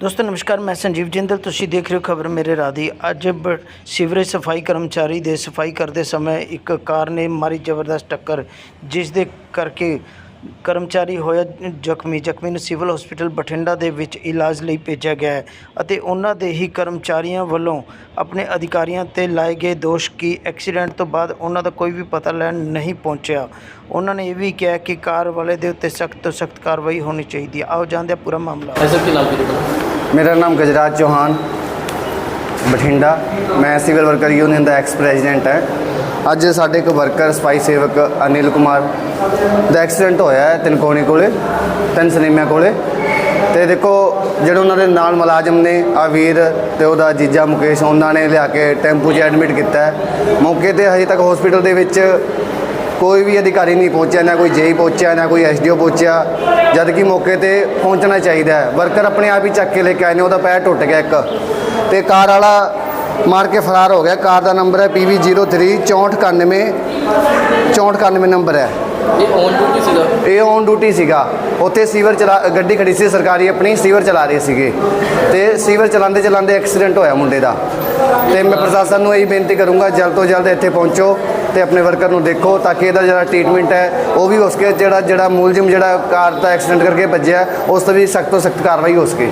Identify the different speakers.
Speaker 1: ਦੋਸਤੋ, ਨਮਸਕਾਰ, ਮੈਂ ਸੰਜੀਵ ਜਿੰਦਲ। ਤੁਸੀਂ ਦੇਖ ਰਹੇ ਹੋ ਖਬਰ ਮੇਰੇ ਰਾਹ ਦੀ। ਅੱਜ ਬ- ਸੀਵਰੇਜ ਸਫ਼ਾਈ ਕਰਮਚਾਰੀ ਦੇ ਸਫ਼ਾਈ ਕਰਦੇ ਸਮੇਂ ਇੱਕ ਕਾਰ ਨੇ ਮਾਰੀ ਜ਼ਬਰਦਸਤ ਟੱਕਰ, ਜਿਸ ਦੇ ਕਰਕੇ ਕਰਮਚਾਰੀ ਹੋਇਆ ਜ਼ਖਮੀ। ਜ਼ਖਮੀ ਨੂੰ ਸਿਵਲ ਹਸਪੀਟਲ ਬਠਿੰਡਾ ਦੇ ਵਿੱਚ ਇਲਾਜ ਲਈ ਭੇਜਿਆ ਗਿਆ ਹੈ ਅਤੇ ਉਹਨਾਂ ਦੇ ਹੀ ਕਰਮਚਾਰੀਆਂ ਵੱਲੋਂ ਆਪਣੇ ਅਧਿਕਾਰੀਆਂ ਤੇ ਲਾਏ ਗਏ ਦੋਸ਼ ਕਿ ਐਕਸੀਡੈਂਟ ਤੋਂ ਬਾਅਦ ਉਹਨਾਂ ਦਾ ਕੋਈ ਵੀ ਪਤਾ ਲੈਣ ਨਹੀਂ ਪਹੁੰਚਿਆ। ਉਹਨਾਂ ਨੇ ਇਹ ਵੀ ਕਿਹਾ ਕਿ ਕਾਰ ਵਾਲੇ ਦੇ ਉੱਤੇ ਸਖਤ ਤੋਂ ਸਖਤ ਕਾਰਵਾਈ ਹੋਣੀ ਚਾਹੀਦੀ ਹੈ। ਆਓ, ਜਾਣਦੇ ਹਾਂ ਪੂਰਾ ਮਾਮਲਾ।
Speaker 2: ਐਸਾ ਕੀ ਨਾਮ ਕੀ
Speaker 3: ਮੇਰਾ ਨਾਮ ਗਜਰਾਜ ਚੌਹਾਨ ਬਠਿੰਡਾ ਮੈਂ ਸਿਵਲ ਵਰਕਰ ਯੂਨੀਅਨ ਦਾ ਐਕਸ ਪ੍ਰੈਜ਼ੀਡੈਂਟ ਹੈ ਅੱਜ ਸਾਡੇ ਇੱਕ ਵਰਕਰ ਸਫ਼ਾਈ ਸੇਵਕ ਅਨਿਲ ਕੁਮਾਰ ਦਾ ਐਕਸੀਡੈਂਟ ਹੋਇਆ ਹੈ ਤਿਨਕੋਣੀ ਕੋਲੇ ਤਿੰਨ ਸਨੀਮਿਆਂ ਕੋਲੇ ਤੇ ਦੇਖੋ ਜਿਹੜੇ ਉਹਨਾਂ ਦੇ ਨਾਲ ਮੁਲਾਜ਼ਮ ਨੇ ਆ ਵੀਰ ਤੇ ਉਹਦਾ ਜੀਜਾ ਮੁਕੇਸ਼ ਉਹਨਾਂ ਨੇ ਲਿਆ ਕੇ ਟੈਂਪੂ 'ਚ ਐਡਮਿਟ ਕੀਤਾ ਹੈ ਮੌਕੇ ਤੇ ਹਜੇ ਤੱਕ ਹਸਪੀਟਲ ਦੇ ਵਿੱਚ ਕੋਈ ਵੀ ਅਧਿਕਾਰੀ ਨਹੀਂ ਪਹੁੰਚਿਆ ਨਾ ਕੋਈ ਜੇਈ ਪਹੁੰਚਿਆ ਨਾ ਕੋਈ ਐਸਡੀਓ ਪਹੁੰਚਿਆ। ਜਦ ਕਿ ਮੌਕੇ ਤੇ ਪਹੁੰਚਣਾ ਚਾਹੀਦਾ ਹੈ। ਵਰਕਰ ਆਪਣੇ ਆਪ ਹੀ ਚੱਕ ਕੇ ਲੈ ਕੇ ਆਏ ਨੇ ਉਹਦਾ ਪੈਰ ਟੁੱਟ ਗਿਆ ਇੱਕ। ਤੇ ਕਾਰ ਵਾਲਾ ਮਾਰ ਕੇ ਫਰਾਰ ਹੋ ਗਿਆ। ਕਾਰ ਦਾ ਨੰਬਰ ਹੈ PV03 6491 6491 ਨੰਬਰ ਹੈ।
Speaker 2: ਇਹ ਔਨ ਡਿਊਟੀ ਸੀਗਾ?
Speaker 3: ਇਹ ਔਨ ਡਿਊਟੀ ਸੀਗਾ। ਉੱਥੇ ਸੀਵਰ ਚਲਾ ਗੱਡੀ ਖੜੀ ਸੀ ਸਰਕਾਰੀ ਆਪਣੀ ਸੀਵਰ ਚਲਾ ਰਹੇ ਸੀਗੇ। ਤੇ ਸੀਵਰ ਚਲਾਉਂਦੇ ਚਲਾਉਂਦੇ ਐਕਸੀਡੈਂਟ ਹੋਇਆ ਮੁੰਡੇ ਦਾ। ਤੇ ਮੈਂ ਪ੍ਰਸ਼ਾਸਨ ਨੂੰ ਇਹੀ ਬੇਨਤੀ ਕਰੂੰਗਾ ਜਲਦ ਤੋਂ ਜਲਦ ਇੱਥੇ ਪਹੁੰਚੋ। ਤੇ ਆਪਣੇ ਵਰਕਰ ਨੂੰ ਦੇਖੋ ਤਾਂ ਕਿ ਇਹਦਾ ਜਿਹੜਾ ਟ੍ਰੀਟਮੈਂਟ ਹੈ, ਉਹ ਵੀ ਹੋ ਸਕੇ, ਜਿਹੜਾ ਜਿਹੜਾ ਮੁਲਜ਼ਮ ਜਿਹੜਾ ਕਾਰ ਦਾ ਐਕਸੀਡੈਂਟ ਕਰਕੇ ਭੱਜਿਆ, ਉਸ ਤੇ ਵੀ ਸਖਤ ਤੋਂ ਸਖਤ ਕਾਰਵਾਈ ਹੋ ਸਕੇ।